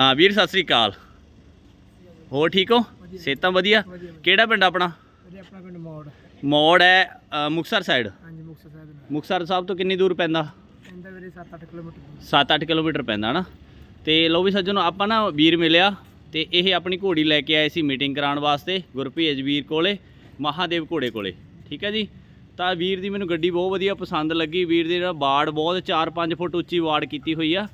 ਹਾਂ ਵੀਰ ਸਤਿ ਸ੍ਰੀ ਅਕਾਲ। ਹੋਰ ਠੀਕ ਹੋ। ਸਿਹਤਾਂ ਵਧੀਆ? ਕਿਹੜਾ ਪਿੰਡ ਆਪਣਾ? ਆਪਣਾ ਪਿੰਡ ਮੋੜ। ਮੋੜ ਹੈ ਅ, ਮੁਕਤਸਰ ਸਾਈਡ ਹਾਂਜੀ ਮੁਕਤਸਰ ਸਾਹਿਬ ਨਾਲ। ਮੁਕਤਸਰ ਸਾਹਿਬ ਤੋਂ ਕਿੰਨੀ ਦੂਰ ਪੈਂਦਾ? ਇਹਦਾ ਵੀਰੇ 7-8 ਕਿਲੋਮੀਟਰ ਦੂਰ। 7-8 ਕਿਲੋਮੀਟਰ ਪੈਂਦਾ ਨਾ। ਤੇ ਲੋ ਵੀ ਸੱਜਣੋ ਆਪਾਂ ਨਾ ਵੀਰ ਮਿਲਿਆ ਤੇ ਇਹ ਆਪਣੀ ਘੋੜੀ ਲੈ ਕੇ ਆਏ ਸੀ ਮੀਟਿੰਗ ਕਰਾਉਣ ਵਾਸਤੇ ਗੁਰਪ੍ਰੀਤ ਵੀਰ ਕੋਲੇ ਮਹਾਦੇਵ ਘੋੜੇ ਕੋਲੇ। ਠੀਕ ਹੈ ਜੀ? ਤਾਂ ਵੀਰ ਦੀ ਮੈਨੂੰ ਗੱਡੀ ਬਹੁਤ ਵਧੀਆ ਪਸੰਦ ਲੱਗੀ। ਵੀਰ ਦੀ ਜਿਹੜਾ ਬਾੜ ਬਹੁਤ 4-5 ਫੁੱਟ ਉੱਚੀ ਵਾੜ ਕੀਤੀ ਹੋਈ ਆ।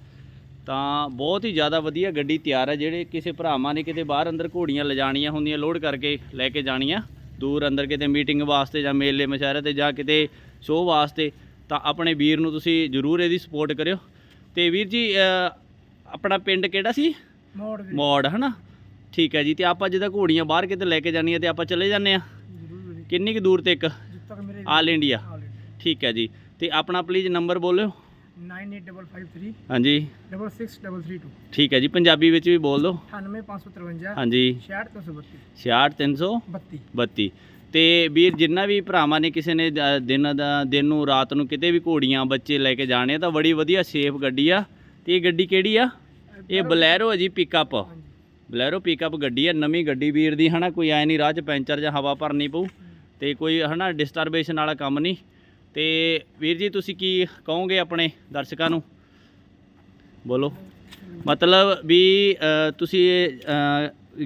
ਤਾਂ ਬਹੁਤ ਹੀ ਜ਼ਿਆਦਾ ਵਧੀਆ ਗੱਡੀ ਤਿਆਰ ਹੈ ਜਿਹੜੇ ਕਿਸੇ ਭਰਾਵਾਂ ਨੇ ਕਿਤੇ ਬਾਹਰ ਅੰਦਰ ਘੋੜੀਆਂ ਲਿਜਾਣੀਆਂ ਹੁੰਦੀਆਂ ਲੋਡ ਕਰਕੇ ਲੈ ਕੇ ਜਾਣੀਆਂ। ਦੂਰ ਅੰਦਰ ਕਿਤੇ ਮੀਟਿੰਗ ਵਾਸਤੇ ਜਾਂ ਮੇਲੇ ਮਸ਼ਾਇਰੇ ਤੇ ਜਾਂ ਕਿਤੇ ਸ਼ੋਅ ਵਾਸਤੇ ਤਾਂ ਆਪਣੇ ਵੀਰ ਨੂੰ ਤੁਸੀਂ ਜ਼ਰੂਰ ਇਹਦੀ ਸਪੋਰਟ ਕਰਿਓ। ਤੇ ਵੀਰ ਜੀ ਆਪਣਾ ਪਿੰਡ ਕਿਹੜਾ ਸੀ? ਮੋੜ ਮੋੜ ਹਨਾ? ਠੀਕ ਹੈ ਜੀ ਤੇ ਆਪਾਂ ਜਿੱਦਾਂ ਘੋੜੀਆਂ ਬਾਹਰ ਕਿਤੇ ਲੈ ਕੇ ਜਾਣੀਆਂ ਤੇ ਆਪਾਂ ਚਲੇ ਜਾਂਦੇ ਆ ਕਿੰਨੀ ਕੁ ਦੂਰ ਤੱਕ ਤੱਕ ਮੇਰੇ ਆਲ ਇੰਡੀਆ। ਠੀਕ ਹੈ ਜੀ ਤੇ ਆਪਣਾ ਪਲੀਜ਼ ਨੰਬਰ ਬੋਲਿਓ। 98553 ਹਾਂਜੀ 66332 ਠੀਕ ਹੈ ਜੀ ਪੰਜਾਬੀ ਵਿੱਚ ਵੀ ਬੋਲ ਦਿਓ 98553 ਹਾਂਜੀ 66332 66332 32 ਤੇ ਵੀਰ ਜਿੰਨਾ ਵੀ ਭਰਾਵਾਂ ਨੇ ਕਿਸੇ ਨੇ ਦਿਨ ਦਾ ਦਿਨ ਨੂੰ ਰਾਤ ਨੂੰ ਕਿਤੇ ਵੀ ਘੋੜੀਆਂ ਬੱਚੇ ਲੈ ਕੇ ਜਾਣੇ ਆ ਤਾਂ ਬੜੀ ਵਧੀਆ ਸੇਫ ਗੱਡੀ ਆ ਤੇ ਇਹ ਗੱਡੀ ਕਿਹੜੀ ਆ ਇਹ ਬਲੈਰੋ ਹੈ ਜੀ ਪਿਕਅਪ ਬਲੈਰੋ ਪਿਕਅਪ ਗੱਡੀ ਆ ਨਵੀਂ ਗੱਡੀ ਵੀਰ ਦੀ ਹਨਾ ਕੋਈ ਐ ਨਹੀਂ ਰਾਹ 'ਚ ਪੈਂਚਰ ਜਾਂ ਹਵਾ ਭਰਨੀ ਪਊ ਤੇ ਕੋਈ ਹਨਾ ਡਿਸਟਰਬੇਸ਼ਨ ਵਾਲਾ ਕੰਮ ਨਹੀਂ ਤੇ ਵੀਰ ਜੀ, ਤੁਸੀਂ ਕੀ ਕਹੋਗੇ ਆਪਣੇ ਦਰਸ਼ਕਾਂ ਨੂੰ? ਬੋਲੋ। ਮਤਲਬ ਵੀ ਤੁਸੀਂ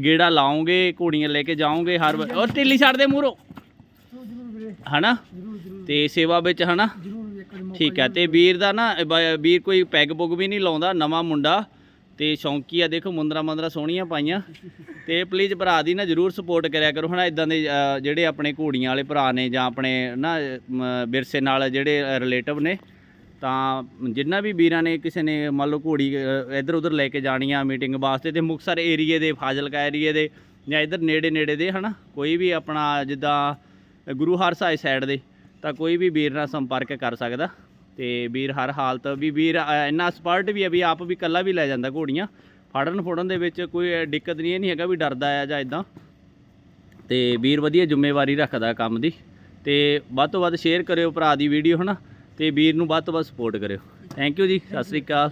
ਗੇੜਾ ਲਾਓਗੇ, ਘੋੜੀਆਂ ਲੈ ਕੇ ਜਾਓਗੇ ਹਰ ਵਾਰ ਉਹ ਢਿੱਲੀ ਛੱਡ ਦੇ ਮੂਹਰੋਂ। ਜ਼ਰੂਰ ਜ਼ਰੂਰ ਵੀਰੇ ਹਨਾ? ਤੇ ਸੇਵਾ ਵਿੱਚ, ਹਨਾ? ਜ਼ਰੂਰ ਠੀਕ ਹੈ ਤੇ ਵੀਰ ਦਾ ਨਾ, ਬ- ਵੀਰ ਕੋਈ ਪੈਗ ਪੁਗ ਵੀ ਨਹੀਂ ਲਾਉਂਦਾ, ਨਵਾਂ ਮੁੰਡਾ। ਤੇ ਸ਼ੌਂਕੀ ਆ ਦੇਖੋ ਮੁੰਦਰਾ ਮੁੰਦਰਾ ਸੋਹਣੀਆਂ ਪਾਈਆਂ। ਤੇ ਪਲੀਜ਼ ਭਰਾ ਦੀ ਨਾ ਜਰੂਰ ਸਪੋਰਟ ਕਰਿਆ ਕਰੋ। ਹਨਾ ਇਦਾਂ ਦੇ ਜਿਹੜੇ ਆਪਣੇ ਘੋੜੀਆਂ ਵਾਲੇ ਭਰਾ ਨੇ ਜਾਂ ਆਪਣੇ, ਨਾ ਵਿਰਸੇ ਨਾਲ ਜਿਹੜੇ ਰਿਲੇਟਿਵ ਨੇ, ਤਾਂ ਜਿੰਨਾ ਵੀ ਵੀਰਾਂ ਨੇ ਕਿਸੇ ਨੇ ਮੰਨ ਲਓ ਘੋੜੀ ਇੱਧਰ ਉੱਧਰ ਲੈ ਕੇ ਜਾਣੀ ਆ ਮੀਟਿੰਗ ਵਾਸਤੇ ਤੇ ਮੁਕਤਸਰ ਏਰੀਏ ਦੇ, ਫਾਜ਼ਿਲਕਾ ਏਰੀਏ ਦੇ ਜਾਂ ਇੱਧਰ ਨੇੜੇ ਨੇੜੇ ਦੇ, ਹਨਾ, ਕੋਈ ਵੀ ਆਪਣਾ ਜਿੱਦਾਂ ਗੁਰੂ ਹਰਸਾਏ ਸਾਈਡ ਦੇ, ਤਾਂ ਕੋਈ ਵੀ ਵੀਰ ਨਾਲ ਸੰਪਰਕ ਕਰ ਸਕਦਾ। ਤੇ ਵੀਰ ਹਰ ਹਾਲਤ, ਵੀ ਵੀਰ ਇੰਨਾ ਐਕਸਪਰਟ ਵੀ ਹੈ ਵੀ ਆਪ ਵੀ ਇਕੱਲਾ ਵੀ ਲੈ ਜਾਂਦਾ ਘੋੜੀਆਂ। ਫੜਨ ਫੋੜਨ ਦੇ ਵਿੱਚ ਕੋਈ ਦਿੱਕਤ ਨਹੀਂ, ਇਹ ਨਹੀਂ ਹੈਗਾ ਵੀ ਡਰਦਾ ਆ ਜਾਂ ਇਦਾਂ ਤੇ ਵੀਰ ਵਧੀਆ ਜ਼ਿੰਮੇਵਾਰੀ ਰੱਖਦਾ ਕੰਮ ਦੀ। ਤੇ ਵੱਧ ਤੋਂ ਵੱਧ ਸ਼ੇਅਰ ਕਰਿਓ ਭਰਾ ਦੀ ਵੀਡੀਓ ਹਨਾ। ਤੇ ਵੀਰ ਨੂੰ ਵੱਧ ਤੋਂ ਵੱਧ ਸਪੋਰਟ ਕਰਿਓ। ਥੈਂਕ ਯੂ ਜੀ, ਸਤਿ ਸ੍ਰੀ ਅਕਾਲ।